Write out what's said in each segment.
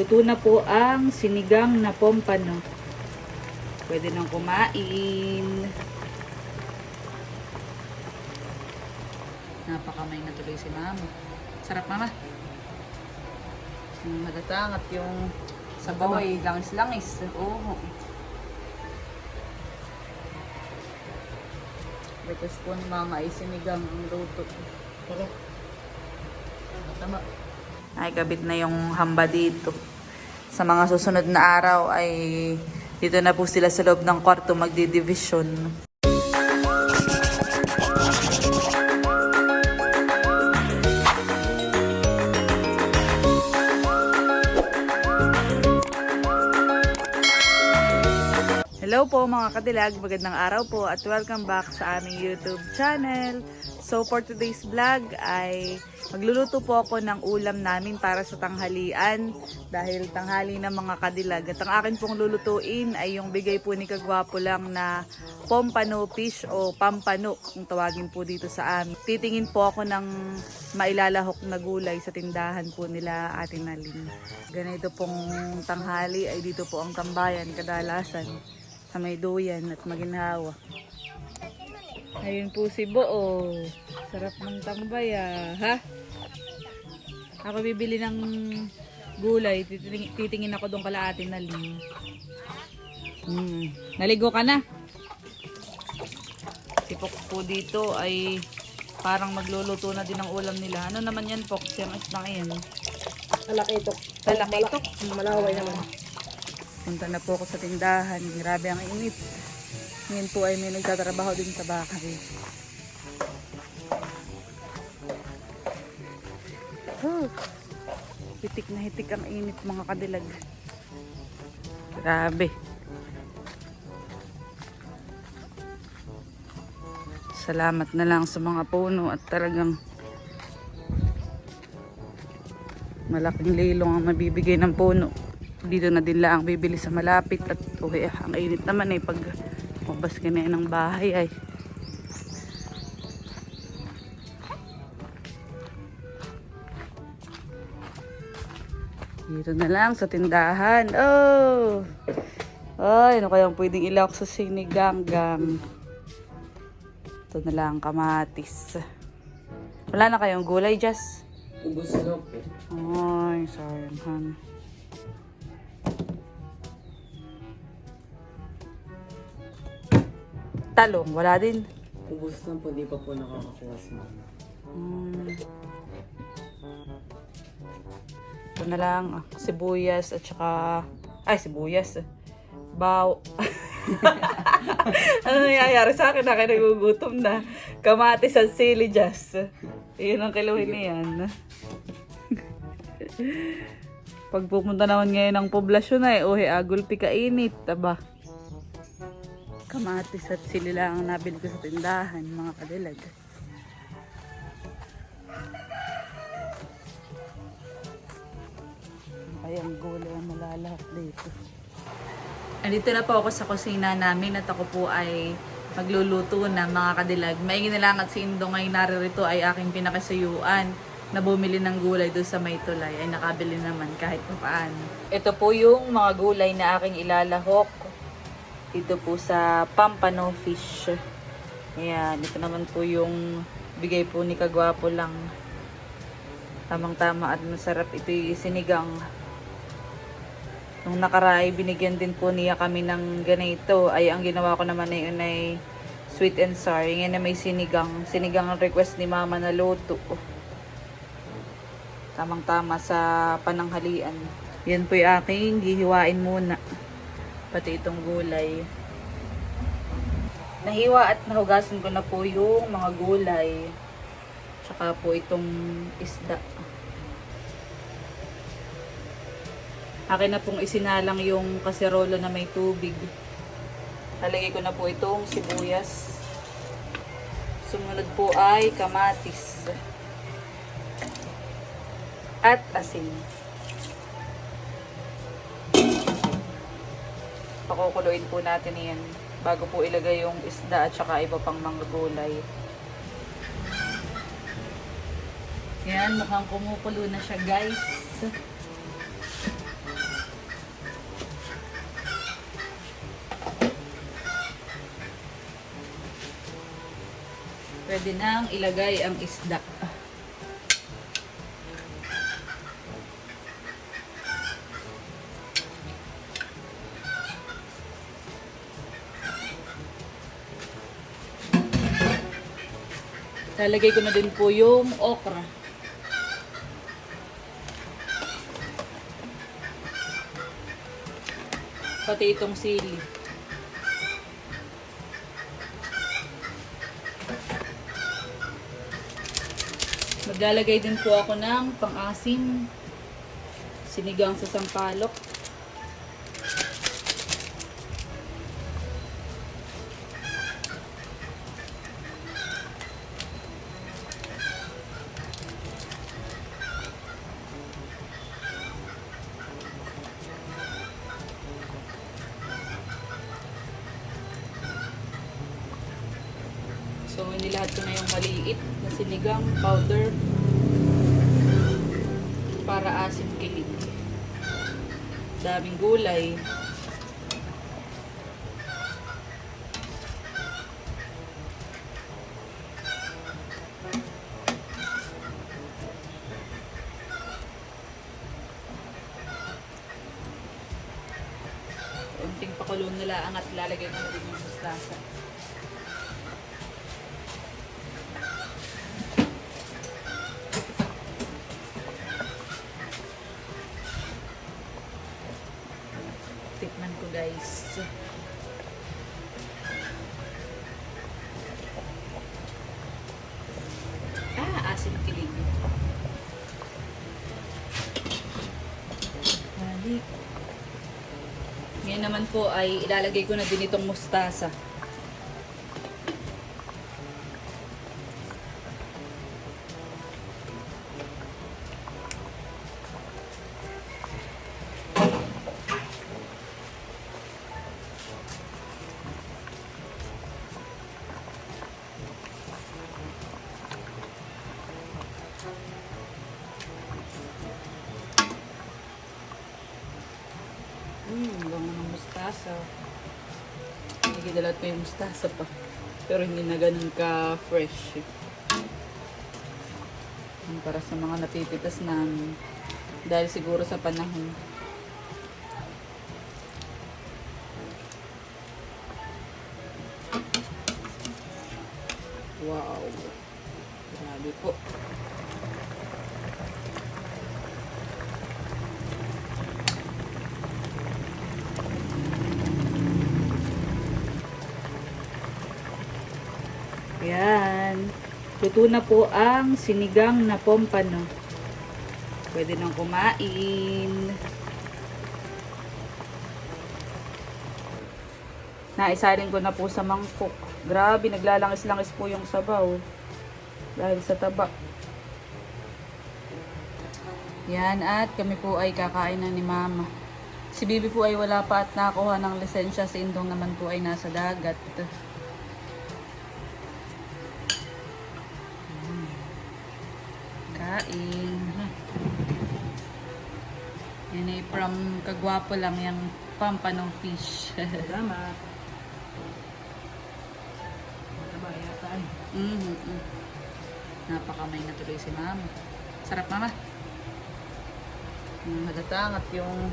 Luto na po ang sinigang na pompano. Pwede nang kumain. Napakamay na tuloy si mama. Sarap mama. Yung matatang at yung sabaw ay langis-langis. Oo. Because po ni mama ay sinigang ang luto. Tama. Ay, kabit na yung hamba dito. Sa mga susunod na araw ay dito na po sila sa loob ng kwarto magdi-division. Hello po mga kadilag, magandang araw po at welcome back sa aming YouTube channel. So for today's vlog ay magluluto po ako ng ulam namin para sa tanghalian dahil tanghali ng mga kadilag. At ang akin pong lulutuin ay yung bigay po ni Kagwapo lang na pompano fish o pampano kung tawagin po dito sa amin. Titingin po ako ng mailalahok na gulay sa tindahan po nila ating naling. Ganito pong tanghali ay dito po ang tambayan kadalasan sa may duyan at maginhawa. Ayun po si Boo. Sarap ng tambay ah. Ha? Ako bibili ng gulay. Titingin, titingin ako doon kala atin na ling. Hmm. Naligo ka na? Si Fox po dito ay parang magluluto na din ng ulam nila. Ano naman yan Fox? Yung islang yan. Malaki ito. Talaki ito. Malaway naman. Punta na po ako sa tindahan. Grabe ang init. Ngayon po ay may nagtatrabaho din sa bakery. Oh, hitik na hitik ang init mga kadilag. Grabe. Salamat na lang sa mga puno at talagang malaking lilong ang mabibigay ng puno dito na din lang bibili sa malapit at ah, ang init naman eh pag mabas ka na ng bahay ay. Dito na lang sa tindahan. Oh! Ay ano kayang pwedeng ilawak sa siniganggang ito na lang kamatis. Wala na kayong gulay Jess? Ubus na po. ay sayang han Talong, wala din. Ubus na po, di pa po nakakakuha si mama. Hmm. Ito na lang, ah, sibuyas at saka, ay sibuyas. Baw. ano nangyayari sa akin? Akin nagugutom na. Kamatis at sili just. Iyon ang kiluhin na yan. Pag pupunta naman ngayon ng poblasyon ay, uhi, agulpi kainit. Aba. Kamatis at sili lang ang nabili ko sa tindahan, mga kadilag. Ay, ang gulay ang malalahap dito. Andito na po ako sa kusina namin at ako po ay magluluto ng mga kadilag. Maingin na lang at si Indo ngayon naririto ay aking pinakasuyuan na bumili ng gulay doon sa may tulay ay nakabili naman kahit pa paano. Ito po yung mga gulay na aking ilalahok dito po sa Pampano Fish. Ayan, ito naman po yung bigay po ni Kagwapo lang. Tamang-tama at masarap ito yung sinigang. Nung nakaray, binigyan din po niya kami ng ganito. Ay, ang ginawa ko naman ay, ay sweet and sour. Ngayon na may sinigang. Sinigang ang request ni mama na luto. Tamang-tama sa pananghalian. Yan po yung aking gihiwain muna. Pati itong gulay. Nahiwa at nahugasan ko na po yung mga gulay. Tsaka po itong isda. Akin na pong isinalang yung kaserola na may tubig. Lalagay ko na po itong sibuyas. Sumunod po ay kamatis. At asin. Pakukuloyin po natin yan bago po ilagay yung isda at saka iba pang mga gulay. Yan, mukhang kumukulo na siya guys. Pwede nang ilagay ang isda. Lalagay ko na din po yung okra. Pati itong sili. Maglalagay din po ako ng pang-asim. Sinigang sa sampalok. So, nilahat ko na yung maliit na sinigang powder para asim kilig. Daming gulay. Unting pakulong nila ang at lalagay ko na din yung mustasa. Asin kilig. Balik. Ngayon naman po ay ilalagay ko na din itong mustasa. Nagidalat pa yung mustasa pa. Pero hindi na ganun ka fresh. Yung Para sa mga napipitas namin. Dahil siguro sa panahon. Wow. Grabe po. Luto na po ang sinigang na pompano. Pwede nang kumain. Naisalin ko na po sa mangkok. Grabe, naglalangis-langis po yung sabaw. Dahil sa taba. Yan, at kami po ay kakain na ni Mama. Si Bibi po ay wala pa at nakakuha ng lisensya. Si Indong naman po ay nasa dagat. Kain. Yan ay from kagwapo lang yung pampanong fish. Salamat. Taba yata ay. mm -hmm. Napakamay na tuloy si mama. Sarap mama. Mm, Nagatangat yung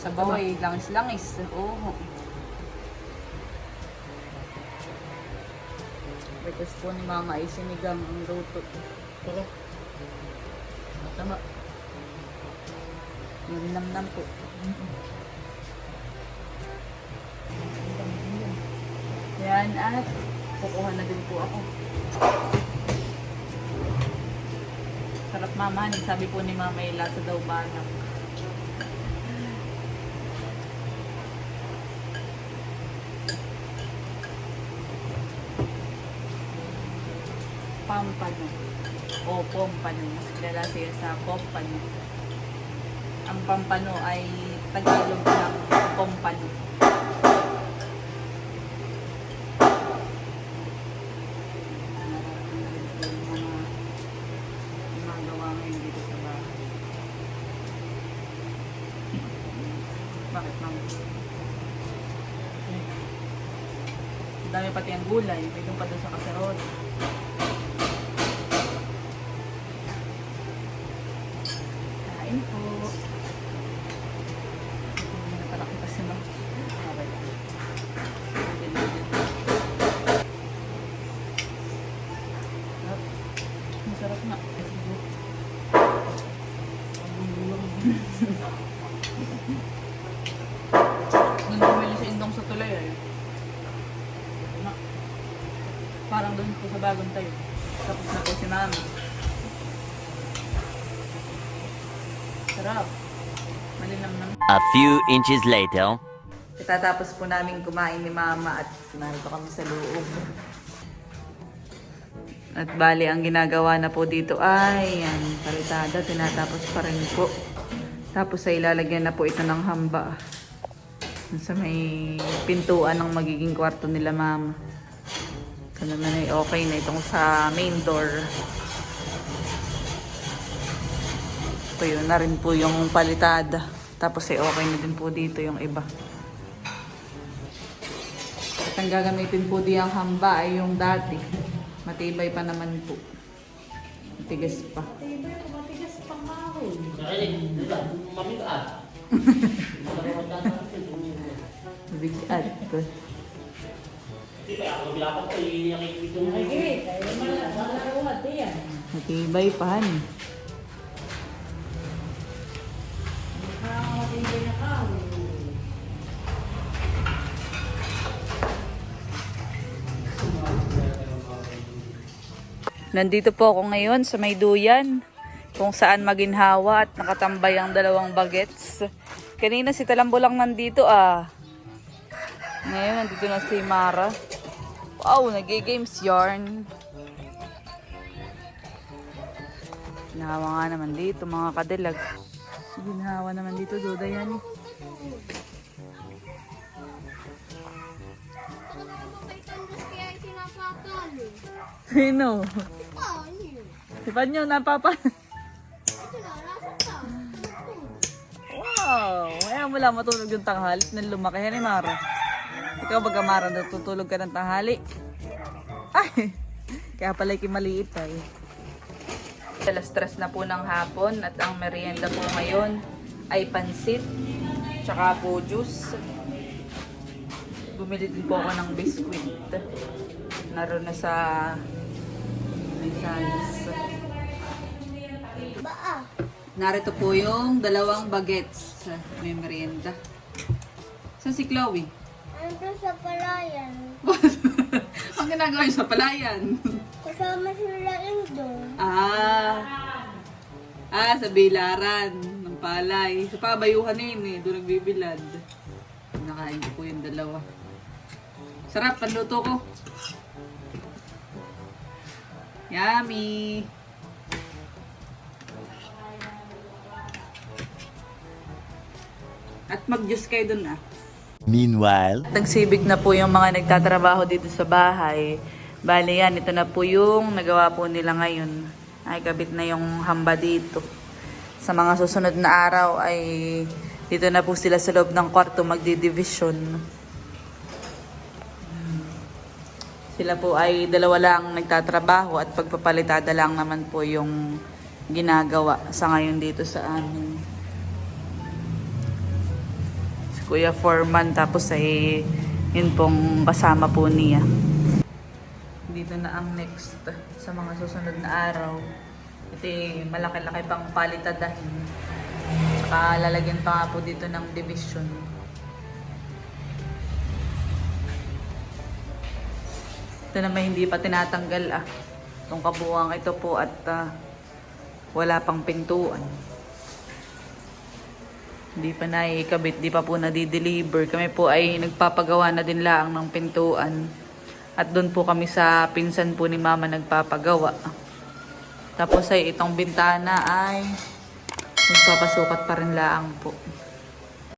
sabaw ay langis-langis. Oo. Request po ni mama ay sinigang ang luto. Tara. Tama. Yung namnam po. Yan at kukuha na din po ako. Sarap mama, sabi po ni mama ay lasa daw banang. Pampano o pompano. Mas kilala siya sa pompano. Ang pampano ay Tagalog ng pompano. Bakit ma'am? Ang dami pati ang gulay. May doon pa doon sa kaserol. Sa bagong tayo. Tapos na po si mami. Sarap. Malinam naman. A few inches later. Katatapos po namin kumain ni mama at narito kami sa loob. At bali, ang ginagawa na po dito ay yan, palitada, tinatapos pa rin po. Tapos ay ilalagyan na po ito ng hamba. Sa may pintuan ng magiging kwarto nila mama. Ito naman ay okay na itong sa main door. Ito yun na rin po yung palitada. Tapos ay okay na din po dito yung iba. At ang gagamitin po di ang hamba ay yung dati. Matibay pa naman po. Matigas pa. Bigat. Nakikita. Ay, malarawat yan. Matibay pa han. Nakakamatindi na ka. Nandito po ako ngayon sa may duyan kung saan maginhawa at nakatambay ang dalawang bagets. Kanina si Talambo lang nandito ah. Ngayon nandito na si Mara. Wow, nag-games yarn. Ginawa nga naman dito mga kadilag. Ginawa naman dito, Duda yan. Eh. Sino? Si Panyo, napapa... Wow! Kaya mo lang matulog yung tanghali nang lumaki yan ni Mara. Ikaw baga Mara, natutulog ka ng tanghali. Ay! Kaya pala maliit ay. Alas stress na po ng hapon at ang merienda po ngayon ay pansit tsaka po juice. Bumili din po ako ng biskuit. Naroon na sa. Baa. Narito po yung dalawang bagets. May merienda. Sa si Chloe? Ando sa palayan. Ang ginagawa niyo sa palayan? Kasama sila doon. ah. Ah, sa bilaran ng palay. Sa pabayuhan na yun eh. Doon nagbibilad. Nakain ko po yung dalawa. Sarap, panluto ko. Yummy! At mag-juice kayo dun ah. Meanwhile. Nagsibig na po yung mga nagtatrabaho dito sa bahay. Bali yan, ito na po yung nagawa po nila ngayon. Ay, kabit na yung hamba dito. Sa mga susunod na araw ay dito na po sila sa loob ng kwarto magdi-division. Sila po ay dalawa lang nagtatrabaho at pagpapalitada lang naman po yung ginagawa sa ngayon dito sa amin. Kuya Foreman tapos ay yun pong kasama po niya. Dito na ang next sa mga susunod na araw. Ito eh, malaki-laki pang palitadahin. Tsaka lalagyan pa nga po dito ng division. Ito naman hindi pa tinatanggal ah. Itong kabuuan ito po at ah, wala pang pintuan. Hindi pa naikabit, di pa po nadi-deliver. Kami po ay nagpapagawa na din lang ng pintuan. At doon po kami sa pinsan po ni mama nagpapagawa. Tapos ay itong bintana ay magpapasukat pa rin laang po.